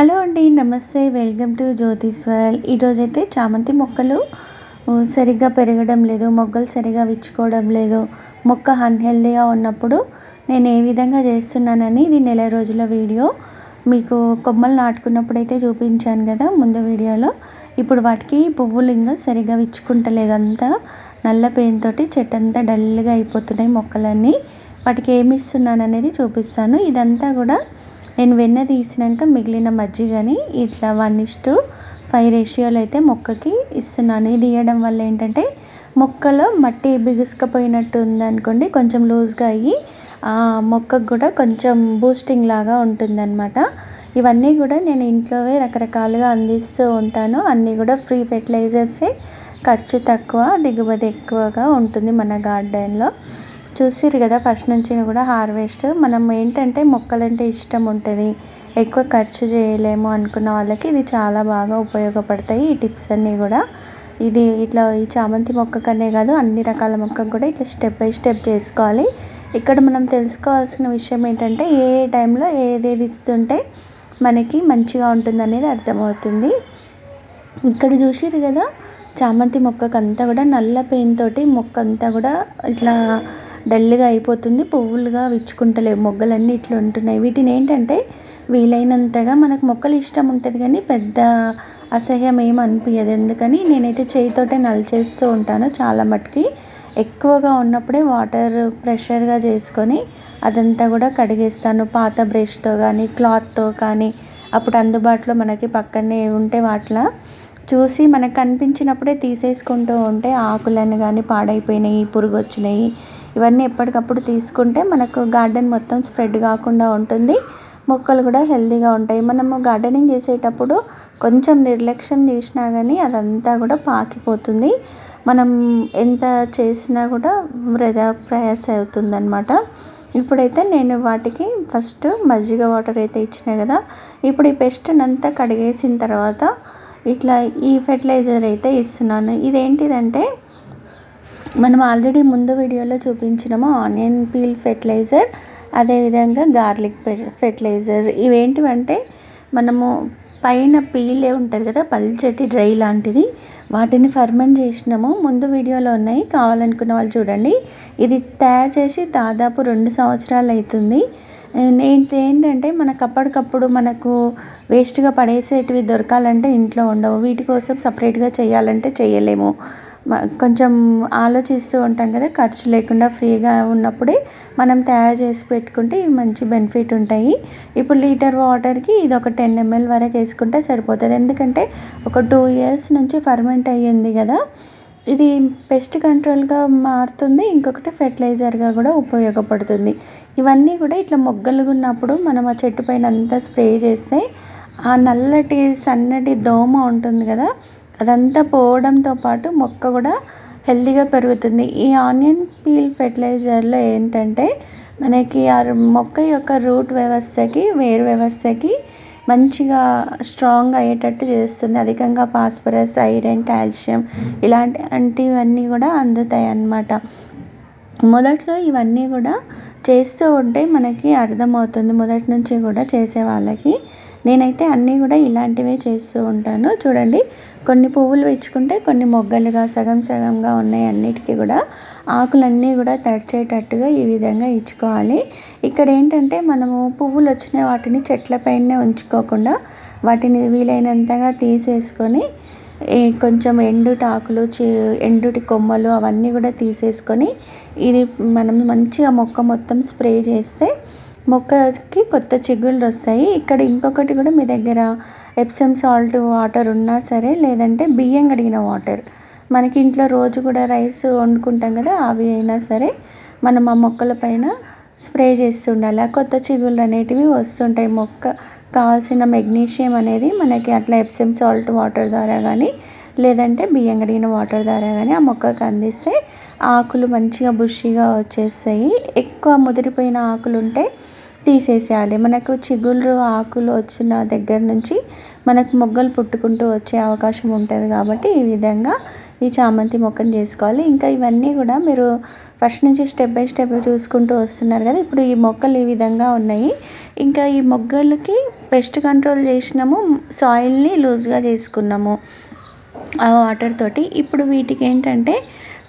Hello అండి నమస్తే. Welcome to జ్యోతిష్వల్ ఈరోజైతే చామంతి మొక్కలు సరిగ్గా పెరగడం లేదు మొగ్గలు సరిగా విచ్చుకోవడం లేదు మొక్క అన్హెల్దీగా ఉన్నప్పుడు నేను ఏ విధంగా చేస్తున్నానని ఇది నెల రోజుల వీడియో. మీకు కొమ్మలు నాటుకున్నప్పుడు అయితే చూపించాను కదా ముందు వీడియోలో. ఇప్పుడు వాటికి పువ్వులు ఇంకా సరిగ్గా విచ్చుకుంటలేదు అంతా. నల్ల పెయిన్తోటి చెట్టు అంతా డల్గా అయిపోతున్నాయి మొక్కలన్నీ. వాటికి ఏమి ఇస్తున్నాను అనేది చూపిస్తాను. ఇదంతా కూడా నేను వెన్న తీసినాక మిగిలిన మజ్జిగని ఇట్లా వన్ ఇస్టు ఫైవ్ రేషియోలో అయితే మొక్కకి ఇస్తున్నాను. ఇది ఇవ్వడం వల్ల ఏంటంటే మొక్కలో మట్టి బిగుసుకపోయినట్టు ఉందనుకోండి కొంచెం లూజ్గా అయ్యి ఆ మొక్కకు కూడా కొంచెం బూస్టింగ్ లాగా ఉంటుందన్నమాట. ఇవన్నీ కూడా నేను ఇంట్లోవే రకరకాలుగా అందిస్తూ ఉంటాను. అన్నీ కూడా ఫ్రీ ఫెర్టిలైజర్సే ఖర్చు తక్కువ దిగుబడి ఎక్కువగా ఉంటుంది మన గార్డెన్లో చూసిరు కదా ఫస్ట్ నుంచి కూడా హార్వెస్ట్. మనం ఏంటంటే మొక్కలంటే ఇష్టం ఉంటుంది. ఎక్కువ ఖర్చు చేయలేము అనుకున్న వాళ్ళకి ఇది చాలా బాగా ఉపయోగపడతాయి ఈ టిప్స్ అన్నీ కూడా. ఇది ఇట్లా ఈ చామంతి మొక్కకనే కాదు అన్ని రకాల మొక్కకు కూడా ఇట్లా స్టెప్ బై స్టెప్ చేసుకోవాలి. ఇక్కడ మనం తెలుసుకోవాల్సిన విషయం ఏంటంటే ఏ ఏ టైంలో ఏదేది ఇస్తుంటే మనకి మంచిగా ఉంటుంది అనేది అర్థమవుతుంది. ఇక్కడ చూసిరు కదా చామంతి మొక్కకంతా కూడా నల్ల పెయిన్ తోటి మొక్క అంతా కూడా ఇట్లా డల్గా అయిపోతుంది. పువ్వులుగా విచ్చుకుంటలేవు. మొగ్గలన్నీ ఇట్లా ఉంటున్నాయి. వీటిని ఏంటంటే వీలైనంతగా మనకు మొక్కలు ఇష్టం ఉంటుంది కానీ పెద్ద అసహ్యం ఏం అనిపించదు ఎందుకని నేనైతే చేయితోటే నలిచేస్తూ ఉంటాను. చాలా మట్టుకి ఎక్కువగా ఉన్నప్పుడే వాటర్ ప్రెషర్గా చేసుకొని అదంతా కూడా కడిగేస్తాను. పాత బ్రష్తో కానీ క్లాత్తో కానీ అప్పుడు అందుబాటులో మనకి పక్కనే ఉంటే వాటిలో చూసి మనకు కనిపించినప్పుడే తీసేసుకుంటూ ఉంటే ఆకులను కానీ పాడైపోయినాయి పురుగు వచ్చినాయి ఇవన్నీ ఎప్పటికప్పుడు తీసుకుంటే మనకు గార్డెన్ మొత్తం స్ప్రెడ్ కాకుండా ఉంటుంది. మొక్కలు కూడా హెల్తీగా ఉంటాయి. మనము గార్డెనింగ్ చేసేటప్పుడు కొంచెం నిర్లక్ష్యం చేసినా కానీ అదంతా కూడా పాకిపోతుంది. మనం ఎంత చేసినా కూడా వృధా ప్రయాస అవుతుంది అనమాట ఇప్పుడైతే నేను వాటికి ఫస్ట్ మజ్జిగ వాటర్ అయితే ఇచ్చినా కదా. ఇప్పుడు ఈ పెస్ట్నంతా కడిగేసిన తర్వాత ఇట్లా ఈ ఫెర్టిలైజర్ అయితే ఇస్తున్నాను. ఇదేంటిదంటే మనం ఆల్రెడీ ముందు వీడియోలో చూపించినాము ఆనియన్ పీల్ ఫెర్టిలైజర్ అదేవిధంగా గార్లిక్ ఫెర్టిలైజర్. ఇవేంటివంటే మనము పైన పీలే ఉంటుంది కదా పల్చటి డ్రై లాంటిది వాటిని ఫర్మెంట్ చేసినాము. ముందు వీడియోలో ఉన్నాయి కావాలనుకున్న వాళ్ళు చూడండి. ఇది తయారు చేసి దాదాపు రెండు సంవత్సరాలు అవుతుంది. ఏంటంటే మనకు అప్పటికప్పుడు మనకు వేస్ట్గా పడేసేటివి దొరకాలంటే ఇంట్లో ఉండవు. వీటి కోసం సపరేట్గా చేయాలంటే చేయలేము. కొంచెం ఆలోచిస్తూ ఉంటాం కదా ఖర్చు లేకుండా ఫ్రీగా ఉన్నప్పుడే మనం తయారు చేసి పెట్టుకుంటే ఇవి మంచి బెనిఫిట్ ఉంటాయి. ఇప్పుడు లీటర్ వాటర్కి ఇది ఒక టెన్ ఎంఎల్ వరకు వేసుకుంటే సరిపోతుంది. ఎందుకంటే ఒక టూ ఇయర్స్ నుంచి ఫర్మెంట్ అయ్యింది కదా. ఇది పెస్ట్ కంట్రోల్గా మారుతుంది. ఇంకొకటి ఫెర్టిలైజర్గా కూడా ఉపయోగపడుతుంది. ఇవన్నీ కూడా ఇట్లా మొగ్గలుగా ఉన్నప్పుడు మనం ఆ చెట్టు పైన అంతా స్ప్రే చేస్తే ఆ నల్లటి సన్నటి దోమ ఉంటుంది కదా అదంతా పోవడంతో పాటు మొక్క కూడా హెల్తీగా పెరుగుతుంది. ఈ ఆనియన్ పీల్ ఫెర్టిలైజర్లో ఏంటంటే మనకి ఆ మొక్క యొక్క రూట్ వ్యవస్థకి వేరు వ్యవస్థకి మంచిగా స్ట్రాంగ్ అయ్యేటట్టు చేస్తుంది. అధికంగా ఫాస్ఫరస్ ఐరన్ కాల్షియం ఇలాంటివన్నీ కూడా అందుతాయి అన్నమాట మొదట్లో ఇవన్నీ కూడా చేస్తూ ఉంటే మనకి అర్థమవుతుంది. మొదటి నుంచి కూడా చేసే వాళ్ళకి నేనైతే అన్నీ కూడా ఇలాంటివే చేస్తూ ఉంటాను. చూడండి కొన్ని పువ్వులు ఇచ్చుకుంటే కొన్ని మొగ్గలుగా సగం సగంగా ఉన్నాయి అన్నిటికీ కూడా. ఆకులన్నీ కూడా తడిచేటట్టుగా ఈ విధంగా ఇచ్చుకోవాలి. ఇక్కడ ఏంటంటే మనము పువ్వులు వచ్చిన వాటిని చెట్లపైనే ఉంచుకోకుండా వాటిని వీలైనంతగా తీసేసుకొని కొంచెం ఎండుటి ఆకులు ఎండుటి కొమ్మలు అవన్నీ కూడా తీసేసుకొని ఇది మనం మంచిగా మొక్క మొత్తం స్ప్రే చేస్తే మొక్కకి కొత్త చిగుళ్ళు వస్తాయి. ఇక్కడ ఇంకొకటి కూడా మీ దగ్గర ఎప్సమ్ సాల్ట్ వాటర్ ఉన్నా సరే లేదంటే బియ్యం కడిగిన వాటర్ మనకి ఇంట్లో రోజు కూడా రైస్ వండుకుంటాం కదా అవి అయినా సరే మనం ఆ మొక్కల పైన స్ప్రే చేస్తుండాలి కొత్త చిగుళ్ళు అనేటివి వస్తుంటాయి. మొక్క కావాల్సిన మెగ్నీషియం అనేది మనకి అట్లా ఎప్సమ్ సాల్ట్ వాటర్ ద్వారా కానీ లేదంటే బియ్యం కడిగిన వాటర్ ద్వారా కానీ ఆ మొక్కకు అందిస్తే ఆకులు మంచిగా బుషిగా వచ్చేస్తాయి. ఎక్కువ ముదిరిపోయిన ఆకులు ఉంటే తీసేసేయాలి. మనకు చిగుళ్ళు ఆకులు వచ్చిన దగ్గర నుంచి మనకు మొగ్గలు పుట్టుకుంటూ వచ్చే అవకాశం ఉంటుంది కాబట్టి ఈ విధంగా ఈ చామంతి మొక్కను చేసుకోవాలి. ఇంకా ఇవన్నీ కూడా మీరు ఫస్ట్ నుంచి స్టెప్ బై స్టెప్ చూసుకుంటూ వస్తున్నారు కదా ఇప్పుడు ఈ మొక్కలు ఈ విధంగా ఉన్నాయి. ఇంకా ఈ మొగ్గలకి పెస్ట్ కంట్రోల్ చేసినాము సాయిల్ని లూజ్గా చేసుకున్నాము ఆ వాటర్ తోటి. ఇప్పుడు వీటికి ఏంటంటే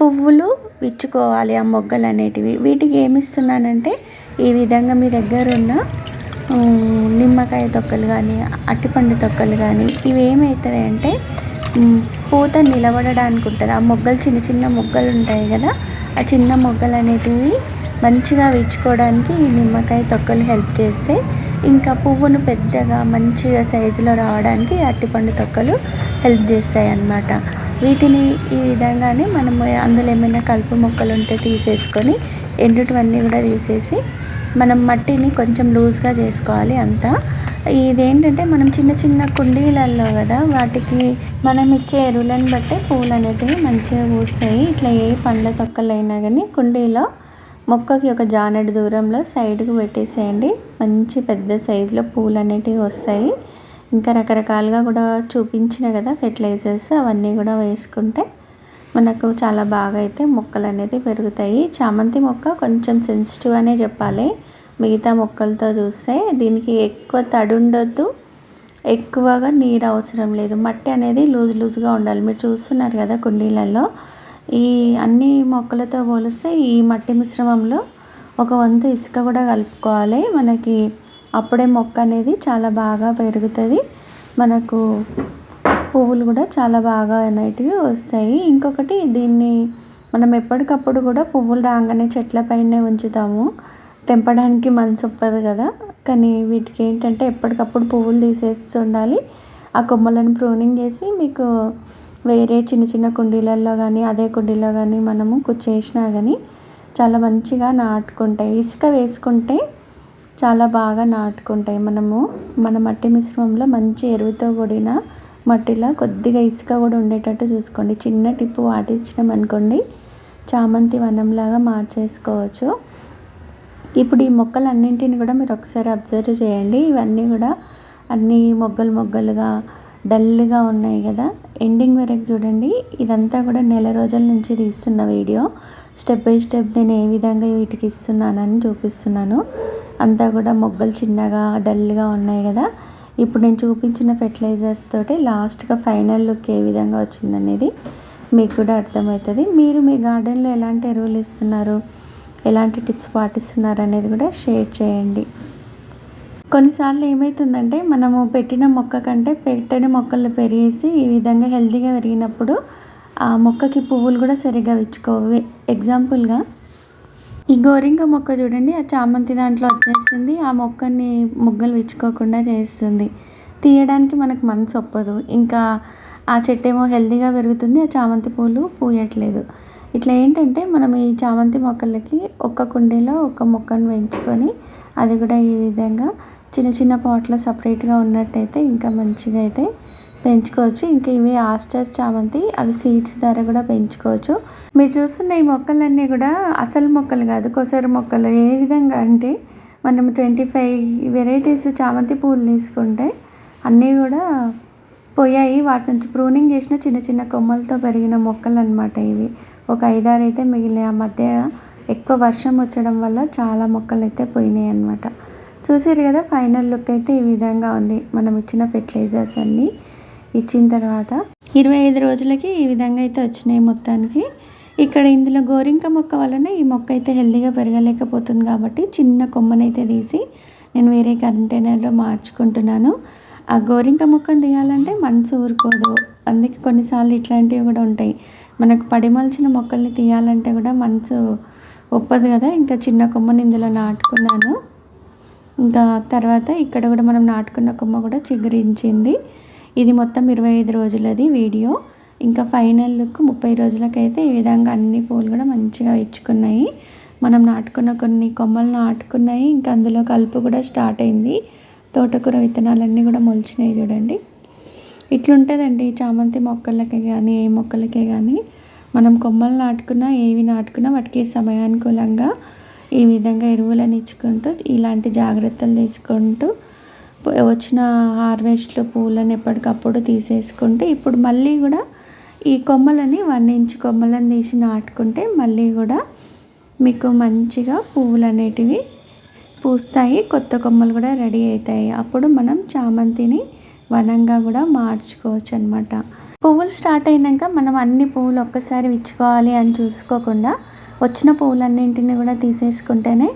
పువ్వులు విచ్చుకోవాలి ఆ మొగ్గలు అనేటివి. వీటికి ఏమి ఇస్తున్నానంటే ఈ విధంగా మీ దగ్గర ఉన్న నిమ్మకాయ తొక్కలు కానీ అట్టిపండు తొక్కలు కానీ ఇవి ఏమవుతుంది అంటే పూత నిలబడడానికి ఉంటుంది. ఆ మొగ్గలు చిన్న చిన్న మొగ్గలు ఉంటాయి కదా ఆ చిన్న మొగ్గలు అనేటివి మంచిగా విచ్చుకోవడానికి ఈ నిమ్మకాయ తొక్కలు హెల్ప్ చేస్తే ఇంకా పువ్వును పెద్దగా మంచిగా సైజులో రావడానికి అట్టిపండు తొక్కలు హెల్ప్ చేస్తాయి అన్నమాట. వీటిని ఈ విధంగానే మనము అందులో ఏమైనా కలుపు మొక్కలు ఉంటే తీసేసుకొని ఎండుటివన్నీ కూడా తీసేసి మనం మట్టిని కొంచెం లూజ్గా చేసుకోవాలి అంతా. ఇదేంటంటే మనం చిన్న చిన్న కుండీలలో కదా వాటికి మనం ఇచ్చే ఎరువులను బట్టే పూలు అనేటివి మంచిగా పూస్తాయి. ఇట్లా ఏ పండ్ల తొక్కలైనా కానీ కుండీలో మొక్కకి ఒక జానెడు దూరంలో సైడ్కి పెట్టేసేయండి. మంచి పెద్ద సైజులో పూలు అనేటివి వస్తాయి. ఇంకా రకరకాలుగా కూడా చూపించిన కదా ఫెర్టిలైజర్స్ అవన్నీ కూడా వేసుకుంటే మనకు చాలా బాగా అయితే మొక్కలు అనేది పెరుగుతాయి. చామంతి మొక్క కొంచెం సెన్సిటివ్ అనే చెప్పాలి. మిగతా మొక్కలతో చూస్తే దీనికి ఎక్కువ తడి ఉండొద్దు ఎక్కువగా నీరు అవసరం లేదు. మట్టి అనేది లూజ్ లూజ్గా ఉండాలి. మీరు చూస్తున్నారు కదా కుండీలలో. ఈ అన్ని మొక్కలతో పోలిస్తే ఈ మట్టి మిశ్రమంలో ఒక వంతు ఇసుక కూడా కలుపుకోవాలి. మనకి అప్పుడే మొక్క అనేది చాలా బాగా పెరుగుతుంది. మనకు పువ్వులు కూడా చాలా బాగా అనేటివి వస్తాయి. ఇంకొకటి దీన్ని మనం ఎప్పటికప్పుడు కూడా పువ్వులు రాగానే చెట్ల పైనే ఉంచుతాము. తెంపడానికి మనసు ఒప్పదు కదా. కానీ వీటికి ఏంటంటే ఎప్పటికప్పుడు పువ్వులు తీసేస్తుండాలి ఆ కొమ్మలను ప్రూనింగ్ చేసి మీకు వేరే చిన్న చిన్న కుండీలలో కానీ అదే కుండీలో కానీ మనము కుచ్చేసినా కానీ చాలా మంచిగా నాటుకుంటాయి. ఇసుక వేసుకుంటే చాలా బాగా నాటుకుంటాయి. మనము మన మట్టి మిశ్రమంలో మంచి ఎరువుతో కూడిన మట్టిలో కొద్దిగా ఇసుక కూడా ఉండేటట్టు చూసుకోండి. చిన్న టిప్పు వాటించినాం అనుకోండి చామంతి వనంలాగా మార్చేసుకోవచ్చు. ఇప్పుడు ఈ మొక్కలన్నింటిని కూడా మీరు ఒకసారి అబ్జర్వ్ చేయండి. ఇవన్నీ కూడా అన్నీ మొగ్గలు మొగ్గలుగా డల్గా ఉన్నాయి కదా. ఎండింగ్ వరకు చూడండి. ఇదంతా కూడా నెల రోజుల నుంచి తీస్తున్న వీడియో. స్టెప్ బై స్టెప్ నేను ఏ విధంగా వీటికి ఇస్తున్నానని చూపిస్తున్నాను. అంతా కూడా మొగ్గలు చిన్నగా డల్గా ఉన్నాయి కదా. ఇప్పుడు నేను చూపించిన ఫెర్టిలైజర్స్ తోటి లాస్ట్గా ఫైనల్ లుక్ ఏ విధంగా వచ్చిందనేది మీకు కూడా అర్థమవుతుంది. మీరు మీ గార్డెన్లో ఎలాంటి ఎరువులు ఇస్తున్నారు? ఎలాంటి టిప్స్ పాటిస్తున్నారు అనేది కూడా షేర్ చేయండి. కొన్నిసార్లు ఏమవుతుందంటే మనము పెట్టిన మొక్క కంటే పెట్టని మొక్కలు పెరిగేసి ఈ విధంగా హెల్తీగా పెరిగినప్పుడు ఆ మొక్కకి పువ్వులు కూడా సరిగా విచ్చుకోవు. ఎగ్జాంపుల్గా ఈ గోరింక మొక్క చూడండి ఆ చామంతి దాంట్లో వచ్చేసింది. ఆ మొక్కని ముగ్గలు విచ్చుకోకుండా చేస్తుంది. తీయడానికి మనకు మనసు ఒప్పదు. ఇంకా ఆ చెట్టు ఏమో హెల్దీగా పెరుగుతుంది ఆ చామంతి పూలు పూయట్లేదు. ఇట్లా ఏంటంటే మనం ఈ చామంతి మొక్కలకి ఒక్క కుండీలో ఒక మొక్కను పెంచుకొని అది కూడా ఈ విధంగా చిన్న చిన్న పాట్లో సపరేట్గా ఉన్నట్టయితే ఇంకా మంచిగా అయితే పెంచుకోవచ్చు. ఇంకా ఇవి ఆస్టర్ చామంతి అవి సీడ్స్ ద్వారా కూడా పెంచుకోవచ్చు. మీరు చూస్తున్న ఈ మొక్కలన్నీ కూడా అసలు మొక్కలు కాదు కొసరు మొక్కలు. ఏ విధంగా అంటే మనం ట్వంటీ ఫైవ్ వెరైటీస్ చామంతి పూలు తీసుకుంటే అన్నీ కూడా పోయాయి. వాటి నుంచి ప్రూనింగ్ చేసిన చిన్న చిన్న కొమ్మలతో పెరిగిన మొక్కలు అనమాట ఇవి. ఒక ఐదారు అయితే మిగిలిన ఆ మధ్య ఎక్కువ వర్షం వచ్చడం వల్ల చాలా మొక్కలు అయితే పోయినాయి అనమాట చూసారు కదా ఫైనల్ లుక్ అయితే ఈ విధంగా ఉంది. మనం ఇచ్చిన ఫెర్టిలైజర్స్ అన్నీ. ఇచ్చిన తర్వాత ఇరవై ఐదు రోజులకి ఈ విధంగా అయితే వచ్చినాయి మొత్తానికి. ఇక్కడ ఇందులో గోరింక మొక్క వలన ఈ మొక్క అయితే హెల్తీగా పెరగలేకపోతుంది కాబట్టి చిన్న కొమ్మనైతే తీసి నేను వేరే కంటైనర్లో మార్చుకుంటున్నాను. ఆ గోరింక మొక్కను తీయాలంటే మనసు ఊరుకోదు. అందుకే కొన్నిసార్లు ఇట్లాంటివి కూడా ఉంటాయి. మనకు పడిమల్చిన మొక్కల్ని తీయాలంటే కూడా మనసు ఒప్పదు కదా. ఇంకా చిన్న కొమ్మని ఇందులో నాటుకున్నాను. ఇంకా తర్వాత ఇక్కడ కూడా మనం నాటుకున్న కొమ్మ కూడా చిగురించింది. ఇది మొత్తం ఇరవై ఐదు రోజులది వీడియో. ఇంకా ఫైనల్ లుక్ ముప్పై రోజులకైతే ఈ విధంగా అన్ని పూలు కూడా మంచిగా ఇచ్చుకున్నాయి. మనం నాటుకున్న కొన్ని కొమ్మలు నాటుకున్నాయి. ఇంకా అందులో కలుపు కూడా స్టార్ట్ అయింది. తోటకూర విత్తనాలన్నీ కూడా మొలిచినాయి చూడండి. ఇట్లుంటుందండి చామంతి మొక్కలకి కానీ ఏ మొక్కలకే కానీ మనం కొమ్మలు నాటుకున్నా ఏవి నాటుకున్నా వాటికి సమయానుకూలంగా ఈ విధంగా ఎరువులను ఇచ్చుకుంటూ ఇలాంటి జాగ్రత్తలు తీసుకుంటూ వచ్చిన హార్వెస్ట్లో పూలను ఎప్పటికప్పుడు తీసేసుకుంటే ఇప్పుడు మళ్ళీ కూడా ఈ కొమ్మలని వన్ ఇంచ్ కొమ్మలను తీసి నాటుకుంటే మళ్ళీ కూడా మీకు మంచిగా పువ్వులు అనేటివి పూస్తాయి. కొత్త కొమ్మలు కూడా రెడీ అవుతాయి అప్పుడు మనం చామంతిని వనంగా కూడా మార్చుకోవచ్చు అనమాట పువ్వులు స్టార్ట్ అయినాక మనం అన్ని పువ్వులు ఒక్కసారి విచ్చుకోవాలి అని చూసుకోకుండా వచ్చిన పువ్వులన్నింటినీ కూడా తీసేసుకుంటేనే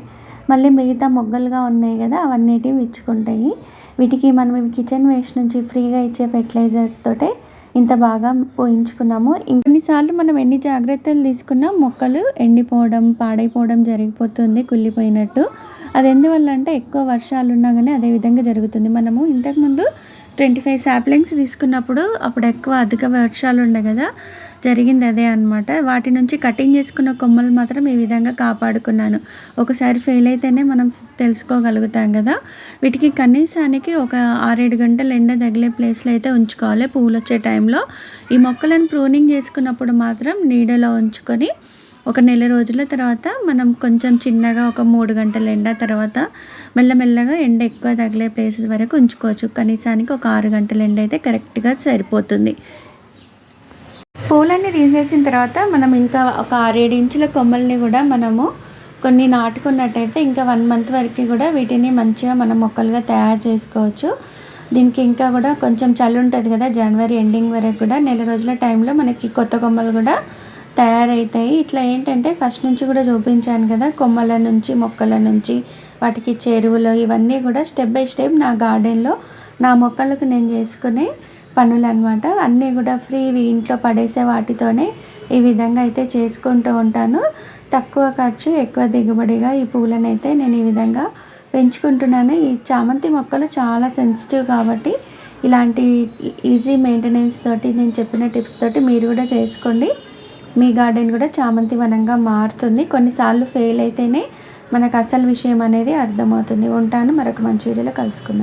మళ్ళీ మిగతా మొగ్గలుగా ఉన్నాయి కదా అవన్నిటివి విచ్చుకుంటాయి. వీటికి మనం ఇవి కిచెన్ వేస్ట్ నుంచి ఫ్రీగా ఇచ్చే ఫెర్టిలైజర్స్ తోటే ఇంత బాగా పోయించుకున్నాము. ఇంకొన్నిసార్లు మనం ఎన్ని జాగ్రత్తలు తీసుకున్నా మొక్కలు ఎండిపోవడం పాడైపోవడం జరిగిపోతుంది కుళ్ళిపోయినట్టు. అది ఎందువల్ల అంటే ఎక్కువ వర్షాలు ఉన్నా కానీ అదే విధంగా జరుగుతుంది. మనము ఇంతకుముందు ట్వంటీ ఫైవ్ సాప్లింగ్స్ తీసుకున్నప్పుడు అప్పుడు ఎక్కువ అధిక వర్షాలు ఉండే కదా జరిగింది అదే అనమాట వాటి నుంచి కటింగ్ చేసుకున్న కొమ్మలు మాత్రం ఈ విధంగా కాపాడుకున్నాను. ఒకసారి ఫెయిల్ అయితేనే మనం తెలుసుకోగలుగుతాం కదా. వీటికి కనీసానికి ఒక ఆరేడు గంటలు ఎండ తగిలే ప్లేస్లో అయితే ఉంచుకోవాలి. పువ్వులు వచ్చే టైంలో ఈ మొక్కలను ప్రూనింగ్ చేసుకున్నప్పుడు మాత్రం నీడలో ఉంచుకొని ఒక నెల రోజుల తర్వాత మనం కొంచెం చిన్నగా ఒక మూడు గంటల ఎండ తర్వాత మెల్లమెల్లగా ఎండ ఎక్కువ తగిలే ప్లేస్ వరకు ఉంచుకోవచ్చు. కనీసానికి ఒక ఆరు గంటల ఎండ అయితే కరెక్ట్గా సరిపోతుంది. పూలన్నీ తీసేసిన తర్వాత మనం ఇంకా ఒక ఆరేడు ఇంచుల కొమ్మల్ని కూడా మనము కొన్ని నాటుకున్నట్టయితే ఇంకా వన్ మంత్ వరకు కూడా వీటిని మంచిగా మనం మొక్కలుగా తయారు చేసుకోవచ్చు. దీనికి ఇంకా కూడా కొంచెం చలి ఉంటుంది కదా జనవరి ఎండింగ్ వరకు కూడా నెల రోజుల టైంలో మనకి కొత్త కొమ్మలు కూడా తయారవుతాయి ఇట్లా ఏంటంటే ఫస్ట్ నుంచి కూడా చూపించాను కదా కొమ్మల నుంచి మొక్కల నుంచి వాటికి చెరువులు ఇవన్నీ కూడా స్టెప్ బై స్టెప్ నా గార్డెన్లో నా మొక్కలకు నేను చేసుకునే పనులు అనమాట అన్నీ కూడా ఫ్రీ ఇంట్లో పడేసే వాటితోనే ఈ విధంగా అయితే చేసుకుంటూ ఉంటాను. తక్కువ ఖర్చు ఎక్కువ దిగుబడిగా ఈ పూలను అయితే నేను ఈ విధంగా పెంచుకుంటున్నాను. ఈ చామంతి మొక్కలు చాలా సెన్సిటివ్ కాబట్టి ఇలాంటి ఈజీ మెయింటెనెన్స్ తోటి నేను చెప్పిన టిప్స్ తోటి మీరు కూడా చేసుకోండి. మీ గార్డెన్ కూడా చామంతి వనంగా మారుతుంది. కొన్నిసార్లు ఫెయిల్ అయితేనే మనకు అసలు విషయం అనేది అర్థమవుతుంది. ఉంటాను. మరొక మంచి వీడియోలో కలుసుకుందాం.